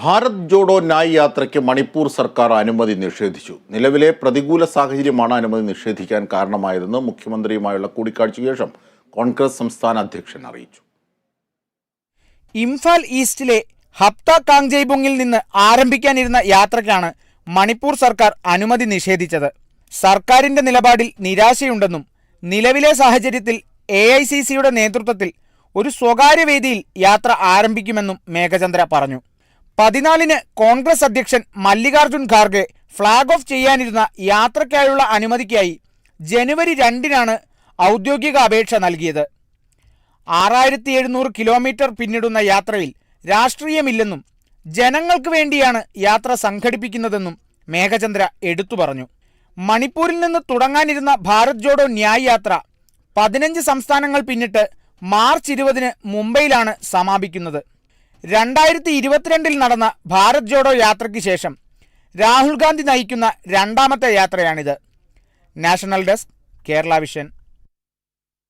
ഭാരത് ജോഡോ ന്യായ് യാത്രയ്ക്ക് മണിപ്പൂർ സർക്കാർ അനുമതി നിഷേധിച്ചു. നിലവിലെ പ്രതികൂല സാഹചര്യമാണ് അനുമതി നിഷേധിക്കാൻ കാരണമായതെന്ന് മുഖ്യമന്ത്രിയുമായുള്ള കൂടിക്കാഴ്ചയ്ക്ക് ശേഷം കോൺഗ്രസ് സംസ്ഥാന അധ്യക്ഷൻ അറിയിച്ചു. ഇംഫാൽ ഈസ്റ്റിലെ ഹപ്ത കാങ്ജെയ്ബുങ്ങിൽ നിന്ന് ആരംഭിക്കാനിരുന്ന യാത്രയ്ക്കാണ് മണിപ്പൂർ സർക്കാർ അനുമതി നിഷേധിച്ചത്. സർക്കാരിന്റെ നിലപാടിൽ നിരാശയുണ്ടെന്നും നിലവിലെ സാഹചര്യത്തിൽ എ ഐ സി സിയുടെ നേതൃത്വത്തിൽ ഒരു സ്വകാര്യ വേദിയിൽ യാത്ര ആരംഭിക്കുമെന്നും മേഘചന്ദ്ര പറഞ്ഞു. പതിനാലിന് കോൺഗ്രസ് അധ്യക്ഷൻ മല്ലികാർജുൻ ഖാർഗെ ഫ്ളാഗ് ഓഫ് ചെയ്യാനിരുന്ന യാത്രയ്ക്കായുള്ള അനുമതിക്കായി ജനുവരി രണ്ടിനാണ് ഔദ്യോഗിക അപേക്ഷ നൽകിയത്. ആറായിരത്തി എഴുന്നൂറ് കിലോമീറ്റർ പിന്നിടുന്ന യാത്രയിൽ രാഷ്ട്രീയമില്ലെന്നും ജനങ്ങൾക്ക് വേണ്ടിയാണ് യാത്ര സംഘടിപ്പിക്കുന്നതെന്നും മേഘചന്ദ്ര എടുത്തു പറഞ്ഞു. മണിപ്പൂരിൽ നിന്ന് തുടങ്ങാനിരുന്ന ഭാരത് ജോഡോ ന്യായ് യാത്ര പതിനഞ്ച് സംസ്ഥാനങ്ങൾ പിന്നിട്ട് മാർച്ച് ഇരുപതിന് മുംബൈയിലാണ് സമാപിക്കുന്നത്. രണ്ടായിരത്തി ഇരുപത്തിരണ്ടിൽ നടന്ന ഭാരത് ജോഡോ യാത്രയ്ക്ക് ശേഷം രാഹുൽ ഗാന്ധി നയിക്കുന്ന രണ്ടാമത്തെ യാത്രയാണിത്. National desk Kerala vision.